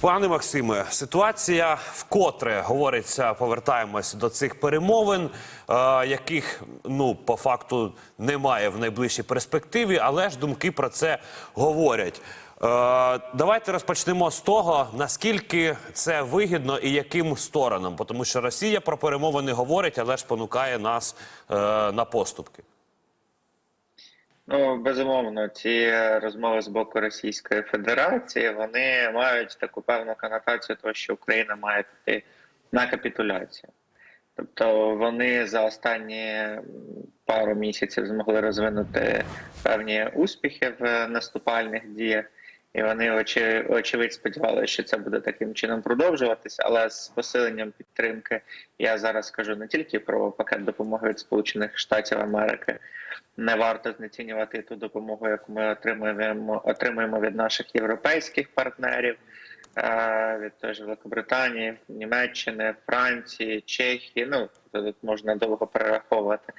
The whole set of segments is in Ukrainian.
Пане Максиме, ситуація вкотре говориться, повертаємось до цих перемовин, е, яких ну по факту немає в найближчій перспективі, але ж думки про це говорять. Е, давайте розпочнемо з того, наскільки це вигідно і яким сторонам, тому що Росія про перемовини говорить, але ж понукає нас е, на поступки. Ну, безумовно, ці розмови з боку Російської Федерації вони мають таку певну конотацію, того, що Україна має піти на капітуляцію. Тобто вони за останні пару місяців змогли розвинути певні успіхи в наступальних діях, і вони очі, очевидь сподівалися, що це буде таким чином продовжуватися. Але з посиленням підтримки я зараз скажу не тільки про пакет допомоги від Сполучених Штатів Америки. Не варто знецінювати ту допомогу, яку ми отримуємо отримуємо від наших європейських партнерів, е, від той ж Великобританії, Німеччини, Франції, Чехії. Ну тут можна довго перераховувати.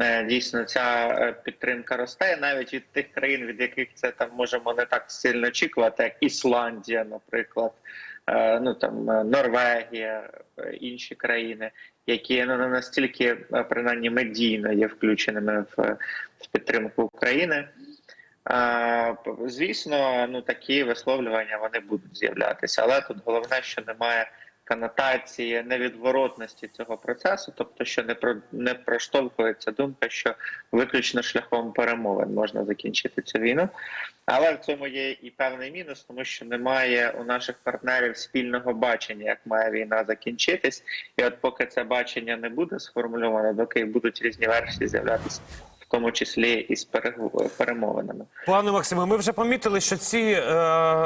Е, Дійсно, ця е, підтримка росте навіть від тих країн, від яких це там можемо не так сильно очікувати, як Ісландія, наприклад, е, ну там Норвегія, інші країни, які ну не настільки принаймні медійно є включеними в, підтримку України. Звісно, ну такі висловлювання вони будуть з'являтися, але тут головне, що немає конотації невідворотності цього процесу, тобто, що не про не проштовхується думка, що виключно шляхом перемовин можна закінчити цю війну. Але в цьому є і певний мінус, тому що немає у наших партнерів спільного бачення, як має війна закінчитись. І от поки це бачення не буде сформульовано, доки будуть різні версії з'являтися. В тому числі і з перемовинами. Пане Максиме, ми вже помітили, що ці е,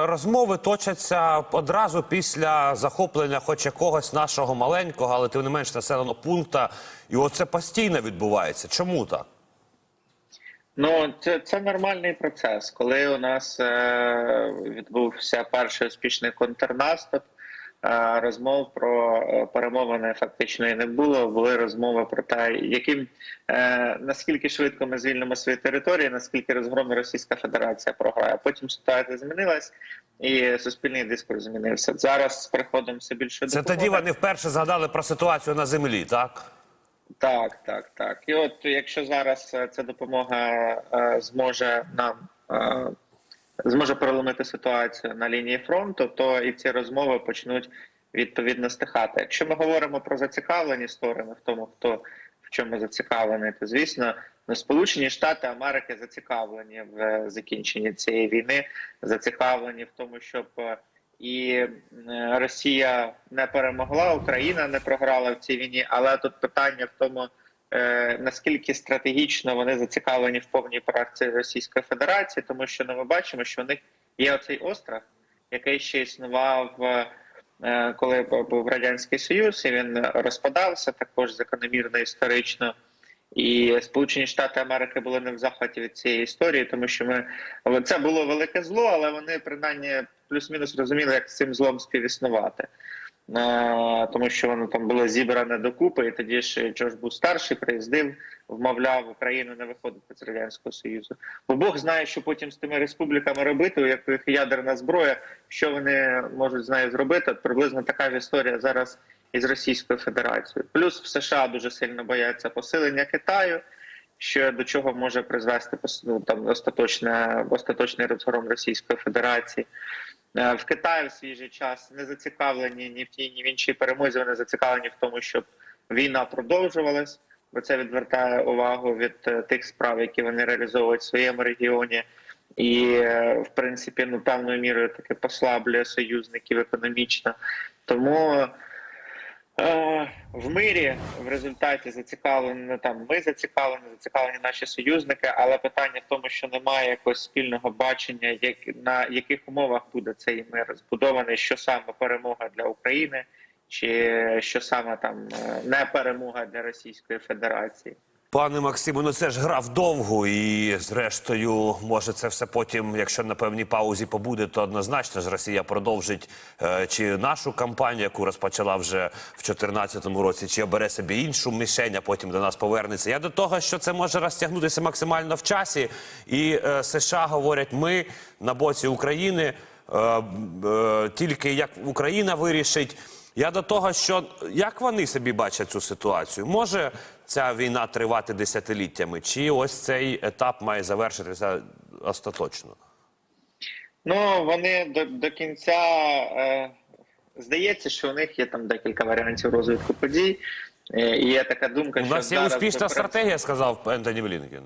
розмови точаться одразу після захоплення хоч якогось нашого маленького, але тим не менш населеного пункта. І оце постійно відбувається. Чому так? Ну, це, це нормальний процес. Коли у нас е, відбувся перший успішний контрнаступ, розмов про е, перемовини фактично і не було. Були розмови про те, яким е, наскільки швидко ми звільнимо свої території, наскільки розгромна Російська Федерація програє. Потім ситуація змінилась, і суспільний дискурс змінився. Зараз з приходом все більше Це тоді вони вперше згадали про ситуацію на землі, так? Так, так, так. І от якщо зараз е, ця допомога е, зможе нам е, зможе переломити ситуацію на лінії фронту, то і ці розмови почнуть відповідно стихати. Якщо ми говоримо про зацікавлені сторони в тому, хто в чому зацікавлений, то звісно. Ну, Сполучені Штати Америки зацікавлені в е, закінченні цієї війни, зацікавлені в тому, щоб е, і е, Росія не перемогла, Україна не програла в цій війні. Але тут питання в тому, е, наскільки стратегічно вони зацікавлені в повній практиці Російської Федерації, тому що ну, ми бачимо, що у них є оцей острах, який ще існував. е, Коли був радянський союз, і він розпадався також закономірно історично, і Сполучені Штати Америки були не в захваті від цієї історії, тому що ми це було велике зло, але вони принаймні плюс-мінус розуміли, як з цим злом співіснувати. Тому що воно там було зібране докупи, і тоді ж Джордж Буш старший приїздив, вмовляв Україну не виходити з радянського союзу. Бо Бог знає, що потім з тими республіками робити, у яких ядерна зброя, що вони можуть з нею зробити. Приблизно така ж історія зараз із Російською Федерацією. Плюс в США дуже сильно бояться посилення Китаю. Що до чого може призвести ну, там остаточне остаточний розгром Російської Федерації в Китаї в свій же час не зацікавлені ні в тій, ні в іншій перемозі. Вони зацікавлені в тому, щоб війна продовжувалась, бо це відвертає увагу від е, тих справ, які вони реалізовують в своєму регіоні, і е, в принципі ну певною мірою таки послаблює союзників економічно. Тому Е, в мирі в результаті зацікавлені там. Ми зацікавлені, зацікавлені наші союзники, але питання в тому, що немає якогось спільного бачення, як на яких умовах буде цей мир збудований, що саме перемога для України, чи що саме там е, не перемога для Російської Федерації. Пане Максиму, ну це ж гра вдовгу, і зрештою, може, це все потім, якщо на певній паузі побуде, то однозначно ж Росія продовжить е, чи нашу кампанію, яку розпочала вже в 2014 році, чи обере собі іншу мішень, а потім до нас повернеться. Я до того, що це може розтягнутися максимально в часі, і е, США говорять, ми на боці України. е, е, тільки як Україна вирішить. Я до того, що як вони собі бачать цю ситуацію? Може ця війна тривати десятиліттями, чи ось цей етап має завершитися остаточно? Ну вони до, до кінця е, здається, що у них є там декілька варіантів розвитку подій. Е, і є така думка, У що нас є успішна попри- стратегія, сказав Ентоні Блінкен.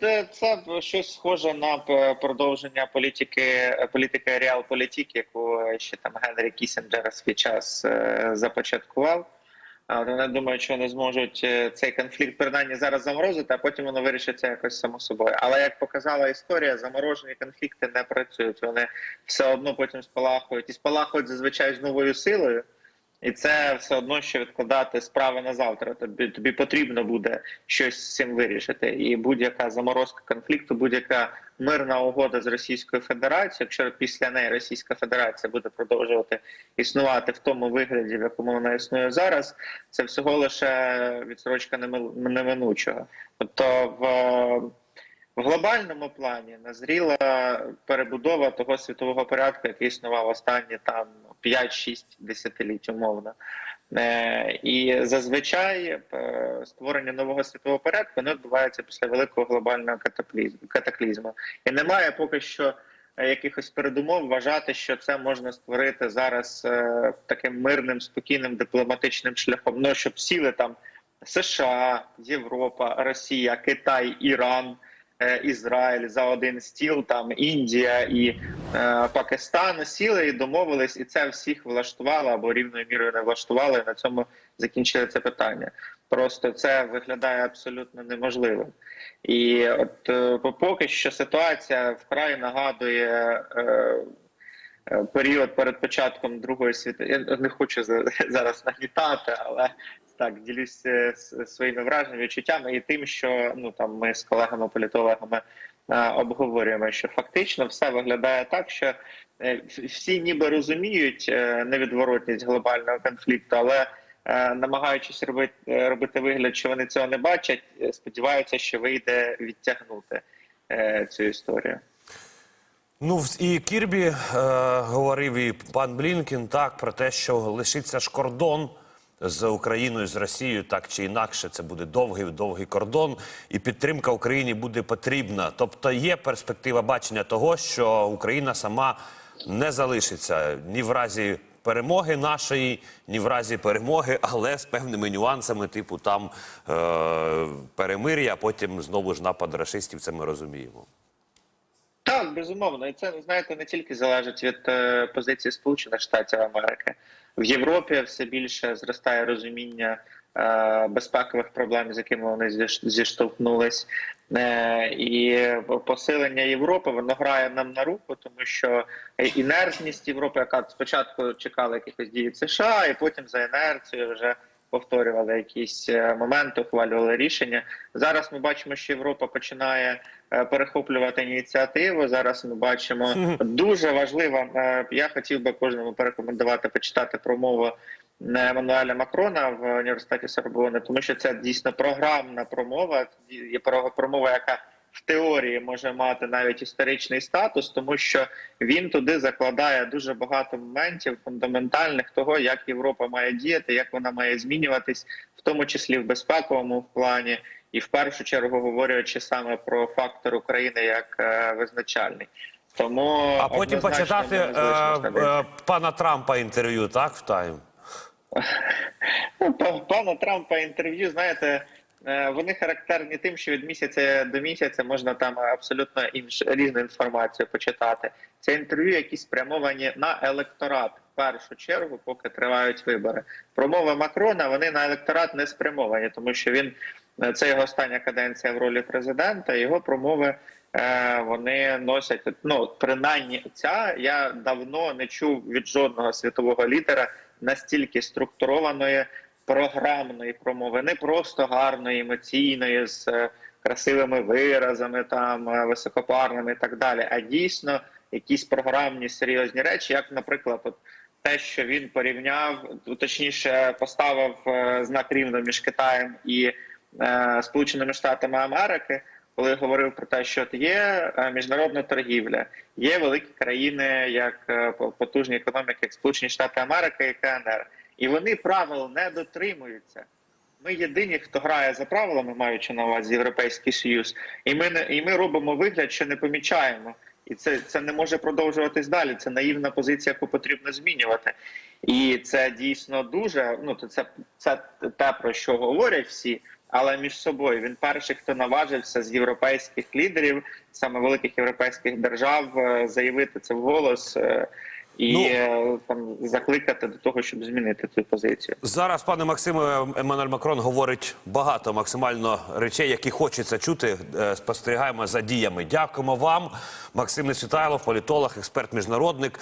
Це, це щось схоже на продовження політики політики реалполітик, яку ще там Генрі Кісінджер свій час е, започаткував. А от вони думають, що вони зможуть е, цей конфлікт принаймні зараз заморозити, а потім воно вирішиться якось само собою. Але як показала історія, заморожені конфлікти не працюють. Вони все одно потім спалахують і спалахують зазвичай з новою силою. І це все одно, що відкладати справи на завтра. Тобі тобі потрібно буде щось з цим вирішити. І будь-яка заморозка конфлікту, будь-яка мирна угода з Російською Федерацією, якщо після неї Російська Федерація буде продовжувати існувати в тому вигляді, в якому вона існує зараз, це всього лише відсрочка неминучого. Тобто в. В глобальному плані назріла перебудова того світового порядку, який існував останні там 5-6 десятиліть умовно. Е, і зазвичай е, створення нового світового порядку не відбувається після великого глобального катаклізму. І немає поки що е, якихось передумов вважати, що це можна створити зараз таким мирним, спокійним дипломатичним шляхом. Ну щоб сіли там США, Європа, Росія, Китай, Іран. Ізраїль за один стіл, там Індія і е, Пакистан сіли і домовились, і це всіх влаштувало або рівною мірою не влаштувало. І на цьому закінчили це питання. Просто це виглядає абсолютно неможливим. І от е, поки що ситуація вкрай нагадує. Е, Період перед початком Другої світової я не хочу за- зараз нагнітати, але так ділюся своїми враженнями, відчуттями і тим, що ну там ми з колегами-політологами обговорюємо, що фактично все виглядає так, що е, всі ніби розуміють е, невідворотність глобального конфлікту, але е, намагаючись робити, е, робити вигляд, що вони цього не бачать, е, сподіваються, що вийде відтягнути е, цю історію. Ну і Кірбі е, говорив і пан Блінкен так про те, що лишиться ж кордон з Україною, з Росією, так чи інакше, це буде довгий довгий кордон, і підтримка Україні буде потрібна. Тобто є перспектива бачення того, що Україна сама не залишиться ні в разі. Перемоги нашої, ні в разі перемоги, але з певними нюансами, типу там е- перемир'я, а потім знову ж напад рашистів. Це ми розуміємо. Так, безумовно, і це знаєте не тільки залежить від е, позиції Сполучених Штатів Америки в Європі. Все більше зростає розуміння е, безпекових проблем, з якими вони зіш- зіштовхнулись, е, і посилення Європи воно грає нам на руку, тому що інерцність Європи, яка спочатку чекала якихось дій США, і потім за інерцією вже повторювали якісь е, моменти, ухвалювали рішення. Зараз ми бачимо, що Європа починає е, перехоплювати ініціативу. Зараз ми бачимо дуже важливо. е, Я хотів би кожному порекомендувати почитати промову Еммануеля Макрона в університеті Сорбони, тому що це дійсно програмна промова. Є про- промова, яка в теорії може мати навіть історичний статус, тому що він туди закладає дуже багато моментів фундаментальних того, як Європа має діяти, як вона має змінюватись, в тому числі в безпековому плані, і в першу чергу говорячи саме про фактор України як е, визначальний. Тому А потім почитати е, е, пана Трампа інтерв'ю, так, в Тайм? Ну, пана Трампа інтерв'ю, знаєте, вони характерні тим, що від місяця до місяця можна там абсолютно інш, різну інформацію почитати. Це інтерв'ю, які спрямовані на електорат в першу чергу, поки тривають вибори. Промови Макрона вони на електорат не спрямовані, тому що він е, це його остання каденція в ролі президента. Його промови. е, Вони носять ну принаймні ця я давно не чув від жодного світового лідера настільки структурованої програмної промови, не просто гарної, емоційної, з е, красивими виразами, там е, високопарними і так далі, а дійсно якісь програмні серйозні речі, як, наприклад, от те, що він порівняв, точніше поставив е, знак рівно між Китаєм і Сполученими Штатами Америки. коли говорив про те, що є міжнародна торгівля, є великі країни, як по- потужні економіки, як Сполучені Штати Америки і КНР, і вони правил не дотримуються. Ми єдині, хто грає за правилами, маючи на увазі Європейський Союз, і ми не і ми робимо вигляд, що не помічаємо. І це, це не може продовжуватись далі. Це наївна позиція, яку потрібно змінювати. І це дійсно дуже. Ну то це, це те, про що говорять всі, але між собою він перший, хто наважився з європейських лідерів, саме великих європейських держав, е, заявити це вголос е, і Ну, е, там закликати до того, щоб змінити цю позицію. Зараз, пане Максиме, Еммануель Макрон говорить багато максимально речей, які хочеться чути. Е, Спостерігаємо за діями. Дякуємо вам, Максим Несвітайлов, політолог, експерт, міжнародник.